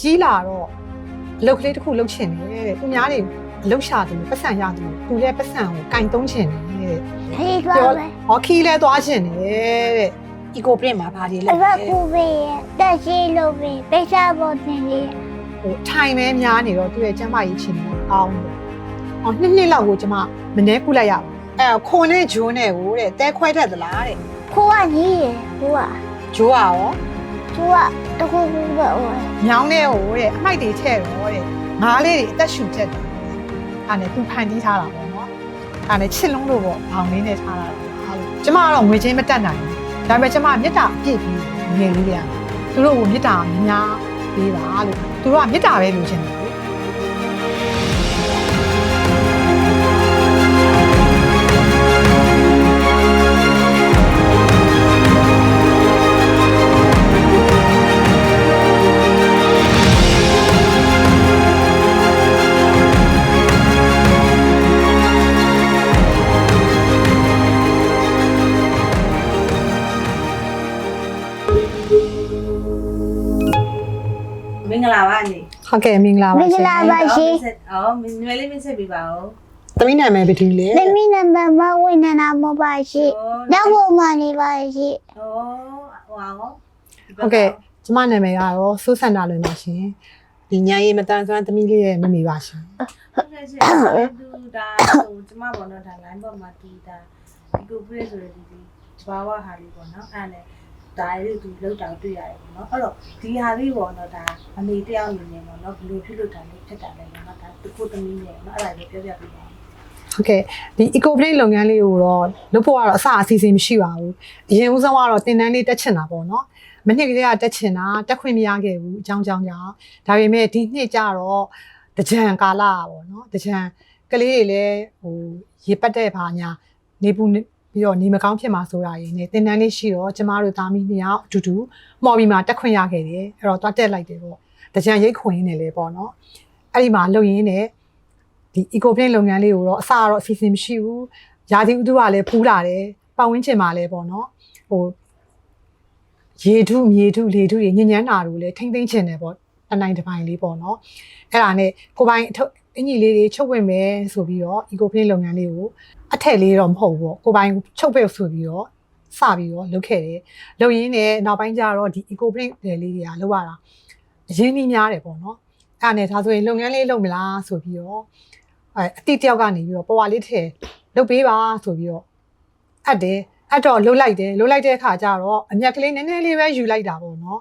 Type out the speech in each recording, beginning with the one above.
ကြီးလာတော့အလုပ်ကလေးတစ်ခုလုပ်ချင်တယ်တဲ့သူများတွေအလုပ်ရှာတယ်လို့ပတ်စံရတယ်လို့သူလည်းပတ်စံကိုကင်သုံးချင်တယ်တဲ့ဖေးသွားမယ်ဟောခီးလဲသွားချင်တယ်တဲ့ eco print မှာဘာတွေလဲအဘကူဖေးရဲ့တက်ရှိလို့ဖေးပိစာပေါ်တင်လေးဟိုထိုင်မဲများနေတော့သူ့ရဲ့ကျန်းမာရေးချင်တယ်အောင်းတယ်ဟောနှစ်နှစ်လောက်ကိုကျမမနှဲကုလိုက်ရပါအဲခွန်နဲ့ဂျွန်းနဲ့ကိုတဲ့တဲခွဲတတ်သလားတဲ့ခိုးကညီးရဲ့ခိုးကဂျိုးကရော သူကတခုခုပဲဟိုညောင်းတဲ့ဟိုတဲ့အမိုက်တွေထဲ့တော့တဲ့ငါးလေးတွေအသက်ရှူချက်တယ်အဲ့နဲ့သူဖန်တီးထားတာပေါ့နော်အဲ့နဲ့ချစ်လုံးလို့ပေါ့ဘောင်လေးနဲ့ထားတာအားလို့ကျမကတော့ငွေချင်းမတက်နိုင်ဘူးဒါပေမဲ့ကျမမေတ္တာအပြည့်ပြီးငယ်လေးတွေကသူတို့ကိုမေတ္တာများများပေးပါလို့သူတို့ကမေတ္တာပဲလိုချင်တယ် ဟုတ်ကဲ့မင်္ဂလာမပါင်္ဂလာပါရှင်အော်မင်္ဂလာလေးမဆက်ပေးပါဦးသမီးနာမည်ဘယ်သူလဲလက်မီနံပါတ်မဝိနနာမပါရှိနောက်ဘုံမနေပါရှိဟောဟွာဟောဟုတ်ကဲ့ကျမနာမည်ကတော့စိုးစန္ဒလွင်ပါရှင်ဒီညာရေးမတန်ဆွမ်းသမီးလေးရဲ့မမေပါရှင်ဟုတ်ကဲ့ရှင်သူဒါဟိုကျမပေါ့နော်ဒါ line ပေါ်မှာတီးတာဒီကိုပြည့်ဆိုရဒီဒီတဘာဝဟာလေးပေါ့နော်အဲ့နဲ့ ဒါလေးသူလောက်တာတွေ့ရတယ်ပေါ့နော်အဲ့တော့ဒီဟာလေးပေါ့နော်ဒါအမေတယောက်နေနေပေါ့နော်ဘယ်လိုဖြစ်လို့ဒါလေးဖြစ်တာလဲနော်ဒါတခုသမီးနဲ့နော်အဲ့ဒါလေးပြောပြပေးပါဦးဟုတ်ကဲ့ဒီ eco plate လုပ်ငန်းလေးကိုတော့လုပ်ဖို့ကတော့အစအစီအစဉ်မရှိပါဘူးအရင်ဦးဆုံးကတော့တင်တန်းလေးတက်ချင်တာပေါ့နော်မနှစ်ကလေးကတက်ချင်တာတက်ခွင့်မရခဲ့ဘူးအကြောင်းကြောင်းကြောင့်ဒါပေမဲ့ဒီနှစ်ကျတော့တကြံကာလပေါ့နော်တကြံကလေးတွေလည်းဟိုရေပတ်တဲ့ဘာညာနေပူနေ ပြီးတော့နေမကောင်းဖြစ်မှာဆိုတာရင်းနဲ့တင်တန်းလေးရှိတော့ကျမတို့သားမီးနှစ်ယောက်အတူတူမော်ဘီမှာတက်ခွင့်ရခဲ့တယ်အဲ့တော့တွားတက်လိုက်တယ်ပေါ့တကြံရိတ်ခွင်နေလေပေါ့နော်အဲ့ဒီမှာလုပ်ရင်းနဲ့ဒီ eco plane လုပ်ငန်းလေးကိုတော့အစကတော့အစီအစဉ်မရှိဘူး။ယာတိဥတုကလည်းဖူးလာတယ်။ပတ်ဝန်းကျင်မှာလည်းပေါ့နော်။ဟိုရေထုမြေထုလေထုတွေညဉ့်ညမ်းတာတို့လည်းထိမ့်သိမ့်ချင်တယ်ပေါ့။တနိုင်တစ်ပိုင်းလေးပေါ့နော်။အဲ့ဒါနဲ့ကိုပိုင်အထုပ် အင်ကြီးလေးတွေချုပ်ဝင်မယ်ဆိုပြီးတော့ eco plane လုပ်ငန်းလေးကိုအထက်လေးတော့မဟုတ်ဘူးပေါ့။ကိုပိုင်ချုပ်ပဲဆိုပြီးတော့စပြီးတော့လုပ်ခဲ့တယ်။လုပ်ရင်းနဲ့နောက်ပိုင်းကျတော့ဒီ eco plane တွေလေးတွေကလုပ်ရတာအရင်းနှီးများတယ်ပေါ့နော်။အဲ့ဒါနဲ့ဒါဆိုရင်လုပ်ငန်းလေးလုပ်မလားဆိုပြီးတော့အဲအတိတယောက်ကနေပြီးတော့ပေါ်ဝါလေးထဲလုတ်ပေးပါဆိုပြီးတော့အပ်တယ်အပ်တော့လုတ်လိုက်တယ်လုတ်လိုက်တဲ့အခါကျတော့အမြက်ကလေးနည်းနည်းလေးပဲယူလိုက်တာပေါ့နော်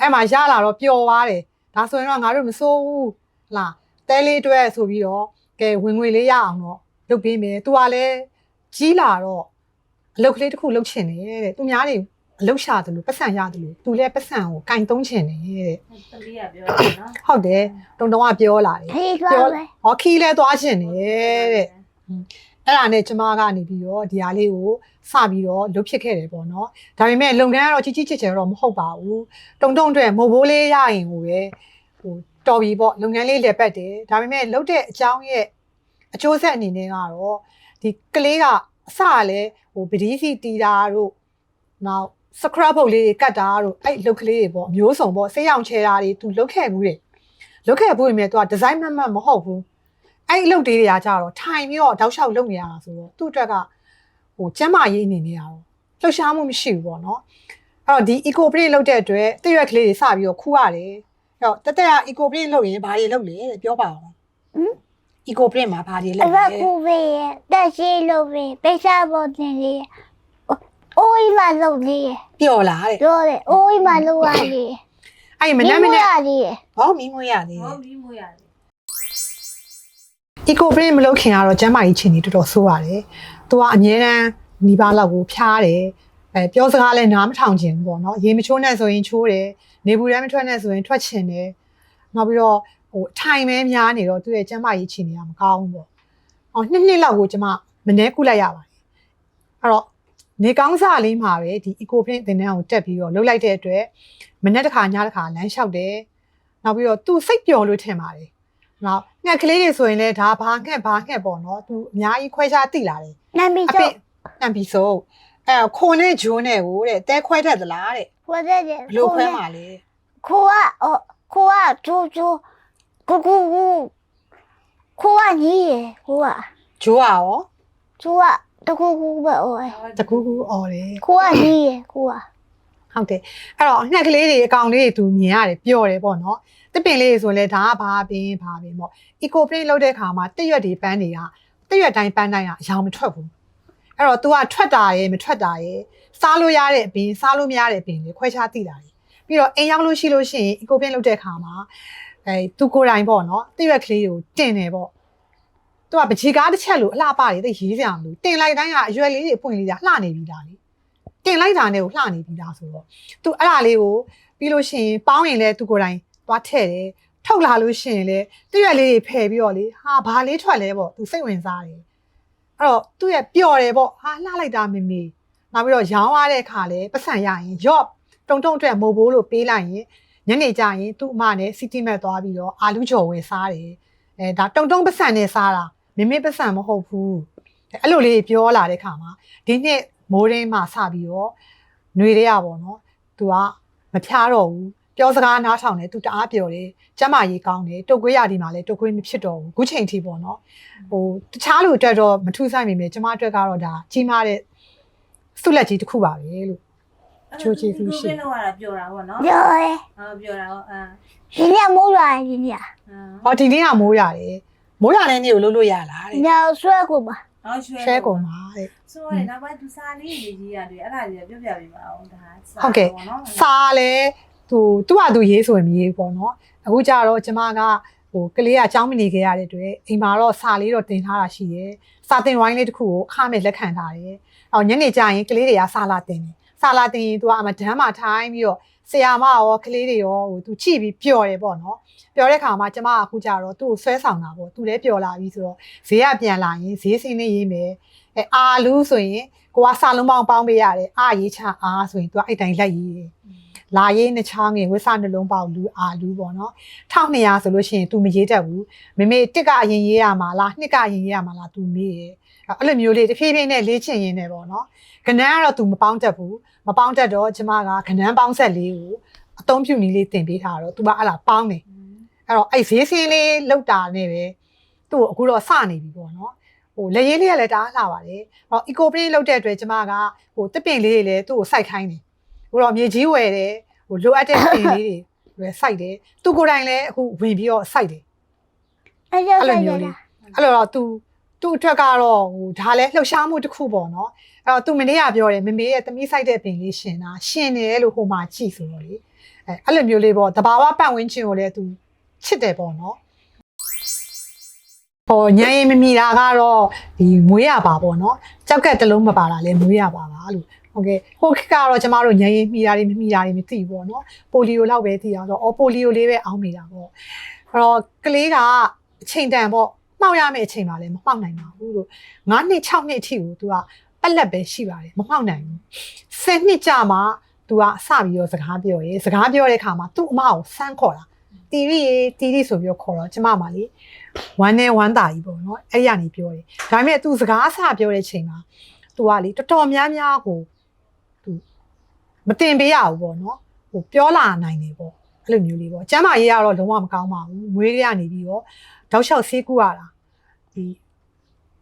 အဲ့မှာရလာတော့ပျော်သွားတယ်ဒါဆိုရင်တော့ငါတို့မစိုးဘူးဟလား တဲလေးတွဲဆိုပြီးတော့ကဲဝင်ငွေလေးရအောင်တော့လုတ်ပေးမယ်သူကလည်းကြီးလာတော့အလုပ်ကလေးတစ်ခုလုပ်ချင်တယ်တဲ့သူများတွေအလုပ်ရှာတယ်လို့ပတ်စံရတယ်လို့သူလည်းပတ်စံကိုကင်သုံးချင်တယ်တဲ့သမီးကပြောတယ်နော်ဟုတ်တယ်တုံတုံကပြောလာတယ်ဖေးသွားမယ်ဟောခီးလဲသွားချင်တယ်တဲ့အဲ့ဒါနဲ့ကျမကနေပြီးတော့ဒီဟာလေးကိုစပြီးတော့လုပ်ဖြစ်ခဲ့တယ်ပေါ့နော်ဒါပေမဲ့လုပ်ငန်းကတော့ကြီးကြီးကျယ်ကျယ်တော့မဟုတ်ပါဘူးတုံတုံအတွက်မို့ဘိုးလေးရရင်ကိုပဲဟို တော်ပြီပေါ့လုပ်ငန်းလေးလက်ပတ်တယ်ဒါပေမဲ့လုပ်တဲ့အကြောင်းရဲ့အကျိုးဆက်အနေနဲ့ကတော့ဒီကလေးကအစကလည်းဟိုပဒီစီတီတာတို့နောက်စကရပ်ဘုတ်လေးတွေကတ်တာတို့အဲ့လုပ်ကလေးတွေပေါ့အမျိုးစုံပေါ့ဆေးရောင်ချဲတာတွေသူလုပ်ခဲ့ဘူးတယ်လုပ်ခဲ့ဘူးရင်မြဲသူကဒီဇိုင်းမတ်မတ်မဟုတ်ဘူးအဲ့ဒီအလုပ်တွေတွေကကြတော့ထိုင်ပြီးတော့တောက်လျှောက်လုပ်နေရတာဆိုတော့သူ့အတွက်ကဟိုကျမ်းမာရေးအနေနဲ့ကတော့လှုပ်ရှားမှုမရှိဘူးပေါ့နော်အဲ့တော့ဒီ eco plate လုပ်တဲ့အတွက်တရွက်ကလေးတွေစပြီးတော့ခူးရတယ် အဲ့တော့တက်တက်က eco plate လုပ်ရင်ဘာတွေလုပ်လဲတဲ့ပြောပါအောင်ဟမ် eco plate မှာဘာတွေအလုပ်ဘလဲကူဖေးရဲ့တက်ရှိလို့ဖေးပိစာပေါ်တင်လေးအိုးမလုံးလေးပျော်လာတဲ့ပြောတယ်အိုးမလုံးရလေးအဲ့ဒီမနေ့မနေ့လေးဟောမီးမွေးရသေးတယ်ဟောပြီးမို့ရတယ် eco print မလုပ်ခင်ကတော့ကျမ်းမာရေးချင်းကြီးတော်တော်ဆိုးရတယ်။သူကအမြဲတမ်းနီးပါးလောက်ကိုဖျားတယ်။ အဲပြောစကားလည်းနားမထောင်ချင်ဘူးပေါ့နော်။ရေမချိုးနဲ့ဆိုရင်ချိုးတယ်။နေဘူးတမ်းမထွက်နဲ့ဆိုရင်ထွက်ချင်တယ်။နောက်ပြီးတော့ဟိုအထိုင်မဲများနေတော့သူ့ရဲ့ကျမ်းမာရေးချင်းကြီးကမကောင်းဘူးပေါ့။အော်နှစ်နှစ်လောက်ကိုကျမမနှဲကုလိုက်ရပါတယ်။အဲ့တော့နေကောင်းစားလေးမှာပဲဒီ eco print သင်တန်းကိုတက်ပြီးတော့လုပ်လိုက်တဲ့အတွက်မနေ့တစ်ခါညတစ်ခါလမ်းလျှောက်တယ်။နောက်ပြီးတော့သူစိတ်ပျော်လို့ထင်ပါတယ်။နောက်ငှက်ကလေးတွေဆိုရင်လည်းဒါဘာငှက်ဘာငှက်ပေါ့နော်သူအများကြီးခွဲခြားသိလာတယ်နမီအဆိုပိတန်ပြီဆို အဲခွန်နဲ့ဂျွန်းနဲ့ကိုတဲ့တဲခွဲတတ်သလားတဲ့ခွဲတဲ့ဘလို့ခွဲမှာလဲခိုးကကိုကကျိုးကျိုးကိုကိုကိုကိုကညီးရယ်ကိုကဂျိုးကရောကျိုးကတကူကူပဲဟိုတကူကူអော်တယ်ကိုကညီးရယ်ကိုကဟုတ်တယ်အဲ့တော့ငှက်ကလေးတွေအကောင်လေးတွေသူမြင်ရတယ်ပျော်တယ်ပေါ့နော်တပင်လေးတွေဆိုလဲဒါကဘာပင်ဘာပင်ပေါ့ eco print လုပ်တဲ့ခါမှာတက်ရွက်တွေပန်းတွေကတက်ရွက်တိုင်းပန်းတိုင်းကအရောင်မထွက်ဘူး အဲ့တော့ तू ကထွက်တာရယ်မထွက်တာရယ်စားလို့ရတဲ့အပင်စားလို့မရတဲ့အပင်တွေခွဲခြားသိတာတွေပြီးတော့အိမ်ရောက်လို့ရှိလို့ရှိရင် eco print လုပ်တဲ့ခါမှာအဲ तू ကိုယ်တိုင်ပေါ့နော်တက်ရွက်ကလေးကိုတင်တယ်ပေါ့သူကပကြီးကားတစ်ချက်လို့အလှပတွေသိရေးစရာမလိုတင်လိုက်တိုင်းကအရွယ်လေးတွေပွင့်လေးတာလှနေပြီသားလေတင်လိုက်တာနဲ့ကိုလှနေပြီသားဆိုတော့သူအဲ့ဒါလေးကိုပြီးလို့ရှိရင်ပေါင်းရင်လည်းသူကိုယ်တိုင်သွားထည့်တယ်ထုတ်လာလို့ရှိရင်လည်းတရွက်လေးတွေဖယ်ပြီးတော့လေဟာဘာလေးထွက်လဲပေါ့သူစိတ်ဝင်စားတယ် အဲ့တော့သူ့ရဲ့ပျော်တယ်ပေါ့ဟာလှလိုက်တာမေမေနောက်ပြီးတော့ရောင်းရတဲ့အခါလဲပတ်စံရရင်ရော့တုံတုံအတွက်မိုးဘိုးလို့ပေးလိုက်ရင်ညနေကျရင်သူ့အမနဲ့စီတီမက်သွားပြီးတော့အာလူကြော်ဝယ်စားတယ်အဲဒါတုံတုံပတ်စံနဲ့စားတာမမေပတ်စံမဟုတ်ဘူးအဲ့လိုလေးပြောလာတဲ့ခါမှာဒီနှစ်မိုးရင်းမှစပြီးတော့ຫນွေတွေကပေါ့နော်သူကမဖြားတော့ဘူး ပြောစကားနားထောင်တယ်သူတအားပြောတယ်ကျမကြီးကောင်းတယ်တုတ်ကွေးရဒီမှာလဲတုတ်ကွေးမဖြစ်တော့ဘူးခုချိန်ထိပေါ့နော်ဟိုတခြားလူအတွက်တော့မထူးဆိုင်မိမယ်ကျမအတွက်ကတော့ဒါကြီးမားတဲ့ဆုလက်ကြီးတစ်ခုပါပဲလို့ချိုးကျေးဇူးရှိကိုလောက်ရတာပြောတာပေါ့နော်ပြောရဲအာပြောတာပေါ့အာဒီနေ့မိုးရွာဒီနေ့အာဟောဒီနေ့ကမိုးရတယ်မိုးရတဲ့နေ့ကိုလုပ်လို့ရလားတဲ့ညောင်ဆွဲကိုပါနောက်ရွှဲရှဲကုန်ပါတဲ့ဆိုရဲနောက်ပိုင်းသူစားလေးရေးကြီးရတယ်အဲ့ဒါကြီးပြောပြပေးပါအောင်ဒါဟုတ်ကဲ့စာလဲ သူသူ့ဟာသူရေးဆိုရင်ရေးပေါ့နော်အခုကြတော့ကျမကဟိုကလေးကចောင်းမနေခဲ့ရတဲ့အတွက်အိမ်မှာတော့စာလေးတော့တင်ထားတာရှိတယ်စာတင်ဝိုင်းလေးတစ်ခုကိုအခမဲ့လက်ခံထားတယ်အော်ညနေကျရင်ကလေးတွေကစာလာတင်တယ်စာလာတင်ရင်သူကအမဒမ်းမှာထိုင်းပြီးတော့ဆရာမရောကလေးတွေရောဟိုသူချိပြီးပျော်တယ်ပေါ့နော်ပျော်တဲ့ခါမှာကျမကအခုကြတော့သူ့ကိုဆွဲဆောင်တာပေါ့သူလည်းပျော်လာပြီဆိုတော့ဈေးကပြန်လာရင်ဈေးစင်းလေးရေးမယ်အဲအာလူးဆိုရင်ကိုကစာလုံးပေါင်းပေါင်းပေးရတယ်အာရေးချအာဆိုရင်သူကအဲ့တိုင်းလိုက်ရေးတယ် လာရေးနှချောင်းငယ်ဝစ်စနှလုံးပေါက်လူအာလူပေါ့နော်1200ဆိုလို့ရှိရင် तू မရေးတတ်ဘူးမမေတစ်ကအရင်ရေးရမှာလားနှစ်ကအရင်ရေးရမှာလား तू မေးရအဲ့လိုမျိုးလေးတစ်ဖြည်းဖြည်းနဲ့လေ့ကျင့်ရင်းနဲ့ပေါ့နော်ကနန်းကတော့ तू မပေါင်းတတ်ဘူးမပေါင်းတတ်တော့ကျမကကနန်းပေါင်းဆက်လေးကိုအသုံးပြုနည်းလေးတင်ပေးထားတော့ तू ကအဲ့ဒါပေါင်းတယ်အဲ့တော့အဲ့ဈေးစင်းလေးလောက်တာနဲ့ပဲသူ့ကိုအခုတော့စနေပြီပေါ့နော်ဟိုလက်ရည်လေးကလည်းတအားလှပါတယ်ဟော eco print လောက်တဲ့အတွက်ကျမကဟိုတစ်ပင်လေးတွေလည်းသူ့ကိုစိုက်ခိုင်းတယ် ဟိုတော့မြေကြီးဝယ်တယ် ဟိုလိုအပ်တဲ့ပင်လေးတွေလွယ်စိုက်တယ်သူကိုယ်တိုင်လည်းအခုဝင်ပြီးတော့စိုက်တယ် အဲ့ကြောင့် အဲ့လို ဆိုင်ရ မျိုးလေး တာ အဲ့လိုတော့ तू သူ့အတွက်ကတော့ဟိုဒါလည်းလှုပ်ရှားမှုတစ်ခုပေါ့နော်အဲ့တော့ तू မနေ့ကပြောတယ်မမေရဲ့သမီးစိုက်တဲ့ပင်လေးရှင်တာရှင်တယ်လို့ဟိုမှာကြည့်ဆိုတော့လေအဲအဲ့လိုမျိုးလေးပေါ့တဘာဝပတ်ဝန်းကျင်ကိုလည်း तू ချစ်တယ်ပေါ့နော်ဟောညရင်မမီတာကတော့ဒီမွေးရပါပေါ့နော်ကြောက်ကက်တစ်လုံးမပါတာလည်းမွေးရပါပါလို့ ဟုတ်ကဲ့ဟိုခက်ကတော့ကျမတို့ညရင်မိတာတွေမမိတာတွေမသိဘူးပေါ့နော်ပိုလီယိုလောက်ပဲသိတာဆိုတော့အော်ပိုလီယိုလေးပဲအောင်းနေတာပေါ့အဲ့တော့ကလေးကအချိန်တန်ပေါ့မှောက်ရမယ့်အချိန်ပါလေမမှောက်နိုင်ပါဘူးလို့9နှစ်6နှစ်အထိကိုသူကပက်လက်ပဲရှိပါတယ်မမှောက်နိုင်ဘူး10နှစ်ကြာမှသူကအစပြီးတော့စကားပြောရေစကားပြောတဲ့ခါမှာသူ့အမကိုစမ်းခေါ်တာတီရီရေတီရီဆိုပြီးတော့ခေါ်တော့ကျမမှလေဝမ်းနဲ့ဝမ်းသာကြီးပေါ့နော်အဲ့ရနေပြောတယ်ဒါပေမဲ့သူစကားအစပြောတဲ့ချိန်မှာသူကလေတော်တော်များများကို မတင်ပေးရဘူးပေါ့နော်ဟိုပြောလာနိုင်တယ်ပေါ့အဲ့လိုမျိုးလေးပေါ့ကျမ်းမာရေးကတော့လုံးဝမကောင်းပါဘူးမွေးရကနေပြီးတော့တောက်လျှောက်ဆေးကူရတာဒီ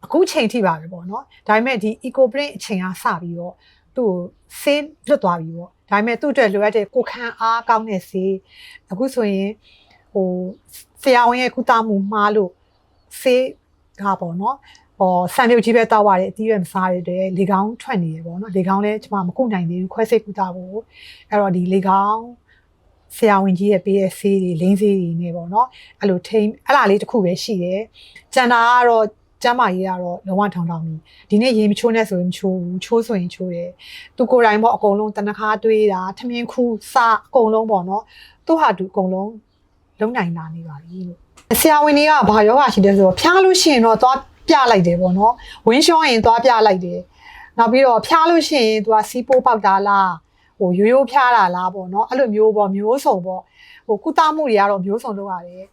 အခုချိန်ထိပါပဲပေါ့နော်ဒါပေမဲ့ဒီ eco print အချိန်ကစပြီးတော့သူ့ကိုဆေးလွတ်သွားပြီပေါ့ဒါပေမဲ့သူ့အတွက်လိုအပ်တဲ့ကိုယ်ခံအားကောင်းတဲ့ဆေးအခုဆိုရင်ဟိုဆရာဝန်ရဲ့ကုသမှုမှားလို့ဆေးကပေါ့နော် ဟောဆန်ပြုတ်ကြီးပဲတောက်ရတယ်အသီးရွက်မစားရတဲ့လေကောင်းထွက်နေရပေါ့နော်လေကောင်းလည်းကျွန်မမကုနိုင်သေးဘူးခွဲစိတ်ကုသဖို့အဲ့တော့ဒီလေကောင်းဆရာဝန်ကြီးရဲ့ပေးတဲ့ဆေးတွေလင်းဆေးတွေနေပေါ့နော်အဲ့လိုထိန်းအဲ့လားလေးတစ်ခုပဲရှိတယ်ကျန်တာကတော့ကျမ်းမာရေးကတော့လုံးဝထောင်ထောင်ပြီဒီနေ့ရေမချိုးနဲ့ဆိုရင်မချိုးဘူးချိုးဆိုရင်ချိုးတယ်သူကိုယ်တိုင်ပေါ့အကုန်လုံးတနခါတွေးတာထမင်းခူးစအကုန်လုံးပေါ့နော်သူ့ဟာသူအကုန်လုံးလုံးနိုင်လာနေပါပြီလို့ဆရာဝန်တွေကဘာယောဂရှိတယ်ဆိုတော့ဖျားလို့ရှိရင်တော့သွား ပြလိုက်တယ်ပေါ့နော်ဝင်းလျှောရင်သွားပြလိုက်တယ်နောက်ပြီးတော့ဖျားလို့ရှိရင်သူကစီးပိုးပေါက်တာလားဟိုရိုးရိုးဖျားတာလားပေါ့နော်အဲ့လိုမျိုးပေါ့မျိုးစုံပေါ့ဟိုကုသမှုတွေကတော့မျိုးစုံလုပ်ရတယ်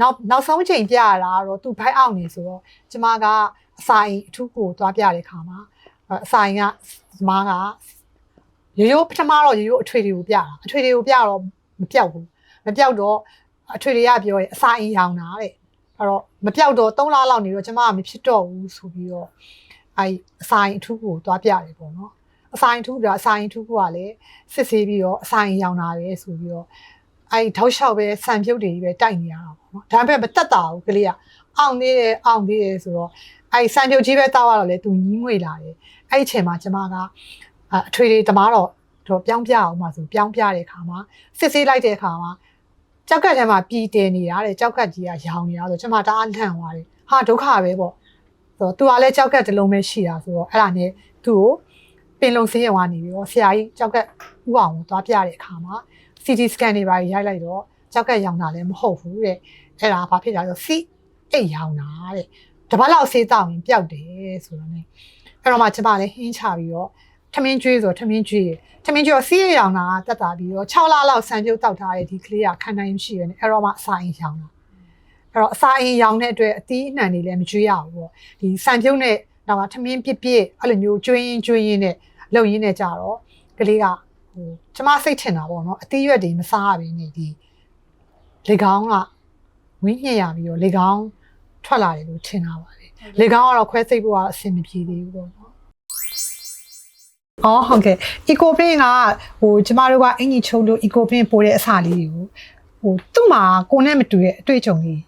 နောက်နောက်ဆုံးချိန်ပြရတာကတော့သူဘိုက်အောင်နေဆိုတော့ကျမကအစာအိမ်အထူးကိုသွားပြတဲ့ခါမှာအစာအိမ်ကကျမကရိုးရိုးပထမတော့ရိုးရိုးအထွေတွေကိုပြတာအထွေတွေကိုပြတော့မပြောက်ဘူးမပြောက်တော့အထွေတွေကပြောတယ်အစာအိမ်ရောင်တာတဲ့ အဲ့တော့မပြောက်တော့3လလောက်နေတော့ကျမကမဖြစ်တော့ဘူးဆိုပြီးတော့အဲ့အစာအိမ်အထူးကိုသွားပြတယ်ပေါ့နော်အစာအိမ်အထူးကအစာအိမ်အထူးကလည်းစစ်ဆေးပြီးတော့အစာအိမ်ရောင်တာပဲဆိုပြီးတော့အဲ့ထောက်လျှောက်ပဲဆန်ပြုတ်တွေကြီးပဲတိုက်နေရတာပေါ့နော်ဒါပေမဲ့မတက်တာဘူးကလေးကအောင်သေးတယ်အောင်သေးတယ်ဆိုတော့အဲ့ဆန်ပြုတ်ကြီးပဲတောက်ရတော့လေသူညင်းငွေလာတယ်အဲ့ဒီအချိန်မှာကျမကအအထွေတွေတမားတော့တော့ပြောင်းပြအောင်ပါဆိုပြောင်းပြတဲ့ခါမှာစစ်ဆေးလိုက်တဲ့ခါမှာ ကြောက်ကတ်ထဲမှာပြည်တယ်နေတာတဲ့ကြောက်ကတ်ကြီးကရောင်နေတာဆိုကျွန်မတအားလန့်သွားတယ်ဟာဒုက္ခပဲပေါ့ဆိုတော့သူကလည်းကြောက်ကတ်တစ်လုံးပဲရှိတာဆိုတော့အဲ့ဒါနဲ့သူ့ကိုပင်လုံဆေးရုံကနေပြီးတော့ဆရာကြီးကြောက်ကတ်ဥအောင်ကိုသွားပြတဲ့အခါမှာ CT scan တွေပါရိုက်လိုက်တော့ကြောက်ကတ်ရောင်တာလည်းမဟုတ်ဘူးတဲ့အဲ့ဒါဘာဖြစ်တာလဲဆို C အိတ်ရောင်တာတဲ့တပတ်လောက်ဆေးတောက်ရင်ပျောက်တယ်ဆိုတော့ ਨੇ အဲ့တော့မှကျွန်မလည်းဟင်းချပြီးတော့ ထမင်းကျွေးဆိုထမင်းကျွေးရထမင်းကျွေးတော့စီးရရောင်တာကတက်တာပြီးတော့6လလောက်ဆန်ပြုတ်တောက်ထားတဲ့ဒီကလေးကခံနိုင်မရှိရနဲ့အဲ့တော့မှအစာအိမ်ရောင်တာအဲ့တော့အစာအိမ်ရောင်တဲ့အတွက်အသီးအနှံတွေလည်းမကျွေးရဘူးပေါ့ဒီဆန်ပြုတ်နဲ့တော့ထမင်းပြစ်ပြစ်အဲ့လိုမျိုးကျွေးရင်ကျွေးရင်နဲ့လှုပ်ရင်းနဲ့ကြတော့ကလေးကဟိုကျမစိတ်ထင်တာပေါ့နော်အသီးရွက်တွေမစားရဘဲနေဒီလေကောင်းကဝင်းညက်ရပြီးတော့လေကောင်းထွက်လာတယ်လို့ထင်တာပါလေလေကောင်းကတော့ခွဲစိတ်ဖို့ကအဆင်မပြေသေးဘူးပေါ့နော် อ๋อဟုတ်ကဲ့ eco pin ကဟိုကျမတို့ကအင်ကြီးချုံလို့ eco pin ပို့တဲ့အစာလေးတွေကိုဟိုသူ့မှာကိုနဲ့မတူတဲ့အတွေ့အကြုံလေး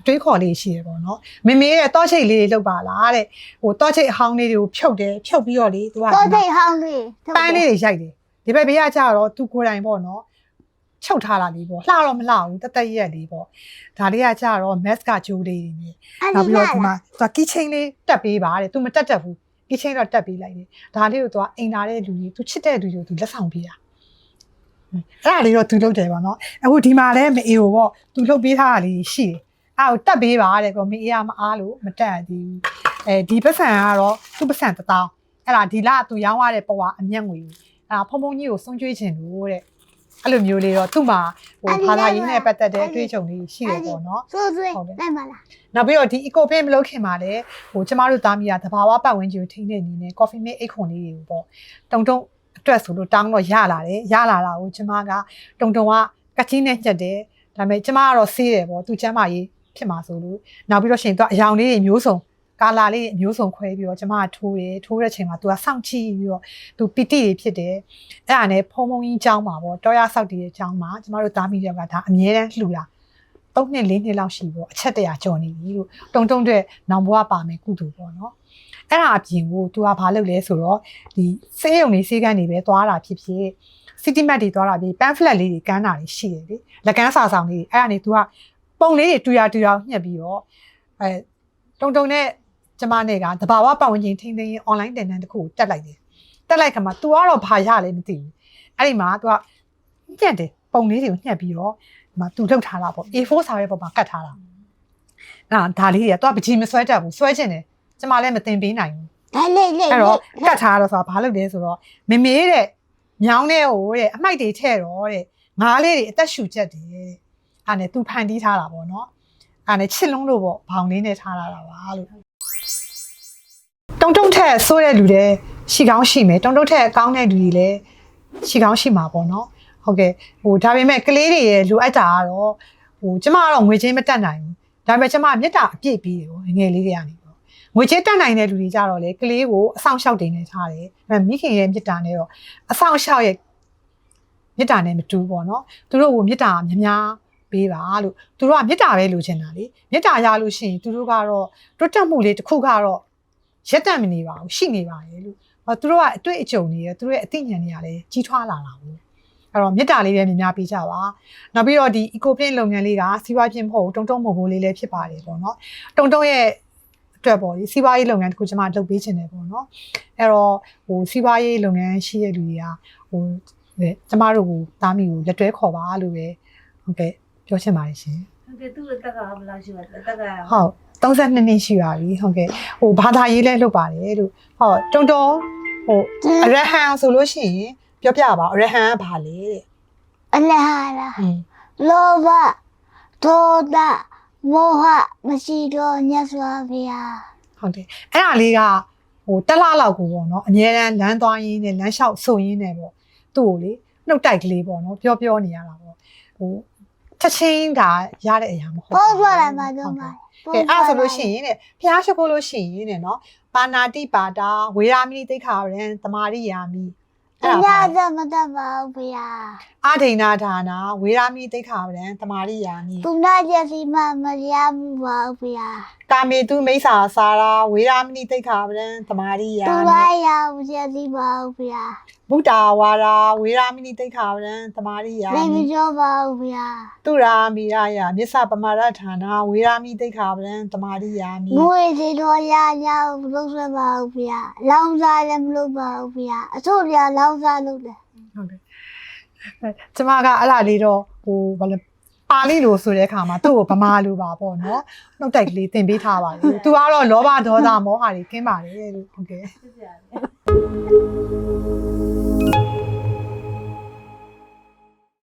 အတွေးခေါ်လေးရှိတယ်ပေါ့နော်မမေရဲ့တောချိတ်လေးတွေလောက်ပါလားတဲ့ဟိုတောချိတ်အဟောင်းလေးတွေကိုဖြုတ်တယ်ဖြုတ်ပြီးတော့လေသူက တော့တဲ့ဟောင်းလေး ပန်းလေးတွေရိုက်တယ်ဒီဘက်ဘေးကကြတော့သူကိုယ်တိုင်ပေါ့နော်ချုပ်ထားတာလေးပေါ့လှတော့မလှဘူးတသက်ရက်လေးပေါ့ဒါလေးကကြတော့ mask ကဂျိုးလေးတွေနဲ့ နောက်ပြီးတော့ဒီမှာသူကကီချင်းလေးတက်ပေးပါတဲ့။ तू မတက်တက်ဘူး။ အေးချင်းတော့တက်ပေးလိုက်တယ်ဒါလေးကိုသူကအိမ်လာတဲ့လူကြီးသူချစ်တဲ့လူကြီးကိုသူလက်ဆောင်ပေးတာအဲ့ဒါလေးတော့သူလုပ်တယ်ပေါ့နော်အခုဒီမှာလည်းမအေးဘူးပေါ့သူလုပ်ပေးထားတာလေးရှိတယ်အဲ့ကိုတက်ပေးပါတဲ့ကောမအေးရမအားလို့မတက်သေးဘူးအဲဒီပတ်စံကတော့သူ့ပတ်စံတထောင်အဲ့ဒါဒီလသူရောင်းရတဲ့ပေါ်ကအမျက်ငွေအဲ့ဒါဖုံဖုံကြီးကိုဆုံးကျွေးခြင်းလို့တဲ့ အဲ့လိုမျိုးလေးတော့သူ့မှာဟိုဘာသာရေးနဲ့ပတ်သက်တဲ့အတွေ့အကြုံလေးရှိတယ်ပေါ့နော်ဆိုးဆွေးဟုတ်တယ်လိုက်ပါလားနောက်ပြီးတော့ဒီ eco pin မလုပ်ခင်မှာလည်းဟိုကျမတို့သားမီးကသဘာဝပတ်ဝန်းကျင်ကိုထိန်းတဲ့အနေနဲ့ coffee mate အိတ်ခွန်လေးတွေကိုပေါ့တုံတုံအတွက်ဆိုလို့တောင်းတော့ရလာတယ်ရလာတာကိုကျမကတုံတုံကကချင်းနဲ့ညှက်တယ်ဒါပေမဲ့ကျမကတော့ဆေးတယ်ပေါ့သူကျမ်းမာရေးဖြစ်မှာဆိုလို့နောက်ပြီးတော့ရှင်သူကအယောင်လေးတွေမျိုးစုံ ကာလာလေးအမျိုးစုံခွဲပြီးတော့ကျမကထိုးတယ်ထိုးတဲ့အချိန်မှာ तू ကစောင့်ကြည့်ပြီးတော့ तू ပီတိတွေဖြစ်တယ်အဲ့ဒါနဲ့ဖုံဖုံကြီးအကြောင်းပါပေါ့တော်ရဆောက်တည်တဲ့အကြောင်းမှာကျမတို့သားမိတွေကဒါအမြဲတမ်းလှူလာ၃နှစ်၄နှစ်လောက်ရှိပေါ့အချက်တရာကျော်နေပြီလို့တုံတုံတဲ့နောင်ဘွားပါမယ်ကုသူပေါ့နော်အဲ့ဒါအပြင်ကို तू ကဘာလုပ်လဲဆိုတော့ဒီစေးရုံတွေစေးကန်းတွေပဲသွားတာဖြစ်ဖြစ် city map တွေသွားတာပြီး pamphlet လေးတွေကန်းတာတွေရှိတယ်လေလက်ကန်းစာဆောင်လေးတွေအဲ့ဒါနေ तू ကပုံလေးတွေတူရတူရညှက်ပြီးတော့အဲတုံတုံနဲ့ ကျမနဲ့ကတဘာဝပတ်ဝန်းကျင်ထိန်းသိမ်းရေး online တင်တန်းတစ်ခုကိုတက်လိုက်တယ်တက်လိုက်ခါမှာ तू ကတော့ဘာရလဲမသိဘူးအဲ့ဒီမှာ तू ကညှက်တယ်ပုံလေးတွေကိုညှက်ပြီးတော့ဒီမှာသူထုတ်ထားတာပေါ့ A4 စာရွက်ပေါ်မှာကတ်ထားတာအဲ့ဒါဒါလေးတွေကသူကပကြီးမဆွဲတတ်ဘူးဆွဲချင်တယ်ကျမလည်းမတင်ပေးနိုင်ဘူးဒါလေးလေးအဲ့တော့ကတ်ထားတော့ဆိုတာဘာလုပ်လဲဆိုတော့မမေတဲ့ညောင်းတဲ့ဟိုတဲ့အမိုက်တွေထဲ့တော့တဲ့ငါးလေးတွေအသက်ရှူချက်တယ်တဲ့အဲ့နဲ့သူဖန်တီးထားတာပေါ့နော်အဲ့နဲ့ချစ်လုံးလို့ပေါ့ဘောင်လေးနဲ့ထားလာတာပါလို့ တုံတုံထက်ဆိုးတဲ့လူတွေရှိကောင်းရှိမယ်တုံတုံထက်ကောင်းတဲ့လူတွေလည်းရှိကောင်းရှိမှာပေါ့နော်ဟုတ်ကဲ့ဟိုဒါပေမဲ့ကလေးတွေရဲ့လိုအပ်တာကတော့ဟိုကျမကတော့ငွေချင်းမတက်နိုင်ဘူးဒါပေမဲ့ကျမမေတ္တာအပြည့်ပြီးတယ်ပေါ့ငယ်လေးတွေကနေပေါ့ငွေချင်းတက်နိုင်တဲ့လူတွေကြတော့လေကလေးကိုအဆောင်လျှောက်တင်နေထားတယ်ဒါပေမဲ့မိခင်ရဲ့မေတ္တာနဲ့တော့အဆောင်လျှောက်ရဲ့မေတ္တာနဲ့မတူဘူးပေါ့နော်သူတို့ကိုမေတ္တာများများပေးပါလို့သူတို့ကမေတ္တာပဲလိုချင်တာလေမေတ္တာရလို့ရှိရင်သူတို့ကတော့တွတ်တက်မှုလေးတစ်ခုကတော့ ရက်တက်မနေပါဘူးရှိနေပါရဲ့လို့ဟောသူတို့ကအတွေ့အကြုံတွေရယ်သူတို့ရဲ့အသိဉာဏ်တွေကလည်းကြီးထွားလာတာဘူးအဲ့တော့မေတ္တာလေးပဲများများပေးကြပါနောက်ပြီးတော့ဒီ eco print လုပ်ငန်းလေးကစီးပွားဖြစ်မဟုတ်ဘူးတုံတုံမဟုတ်ဘူးလေးလည်းဖြစ်ပါတယ်ပေါ့နော်တုံတုံရဲ့အတွက်ပေါ့ဒီစီးပွားရေးလုပ်ငန်းတစ်ခုကျွန်မလုပ်ပေးခြင်းတယ်ပေါ့နော်အဲ့တော့ဟိုစီးပွားရေးလုပ်ငန်းရှိတဲ့လူတွေကဟိုကျမတို့ကိုတားမိကိုလက်တွဲခေါ်ပါလို့ပဲဟုတ်ကဲ့ပြောချင်ပါတယ်ရှင်ဟုတ်ကဲ့သူ့အသက်ကဘယ်လောက်ရှိပါလဲအသက်ကဟုတ် 32နှစ်ရှိပါပြီဟုတ်ကဲ့ဟိုဘာသာရေးလည်းလုပ်ပါတယ်လို့ဟုတ်တုံတုံဟိုအရဟံဆိုလို့ရှိရင်ပြောပြပါအရဟံကဘာလဲတဲ့အလဟာလာဟင်းလောဘဒေါသမောဟမရှိတော့ညစွာဘုရားဟုတ်တယ်အဲ့ဒါလေးကဟိုတက်လာလောက်ကိုပေါ့နော်အများရန်လမ်းသွားရင်းနဲ့လမ်းလျှောက်ဆိုရင်းနဲ့ပေါ့သူ့ကိုလေနှုတ်တိုက်ကလေးပေါ့နော်ပြောပြောနေရတာပေါ့ဟိုထချက်ချင်းဒါရတဲ့အရာမဟုတ်ဘောဘူးထွက်လာမှတော့မှာ ကဲအဲ့ဒါဆိုလို့ရှိရင်တဲ့ဖျားရှိခိုးလို့ရှိရင်တဲ့နော်ပါဏာတိပါတာဝေရာမိတိခါရံတမာရိယာမိဘုအဲ့ဒါရားပါတော့မတတ်ပါဘူးဘုရားအာဒိဏဒါနာဝေရာမိတိခါရံတမာရိယာမိသူနာကျစီမမရမှုပါဘူးဘုရားကာမေတုမိစ္ဆာစာရာဝေရာမိတိခါရံတမာရိယာသူမိလာရဘူးကျစီပါဘူးဘုရား ဗုဒ္ဓဝါရာဝေရာမိတိခါရံတမာရိယာလည်းမမိကြောပါဘူးဘုရားသူရာမိရယမြစ္ဆပမာရဌာနာဝေရာမိတိခါရံတမာရိယာမိငွေစီတော်ရရဘူးလုံးဆွဲပါဘူးဘုရားလောင်းစားလည်းမလုပ်ပါဘူးဘုရားအစိုးရလောင်းစားလုပ်တယ်ဟုတ်ကဲ့အဲကျမကအဲ့လာလေးတော့ဟိုဘာလဲပါဠိလိုဆိုတဲ့အခါမှာသူ့ကိုဗမာလိုပါပေါ့နော်နှုတ်တိုက်ကလေးသင်ပေးထားပါလေသူကတော့လောဘဒေါသမောဟတွေကင်းပါတယ်လို့ဟုတ်ကဲ့ဖြစ်ကြတယ်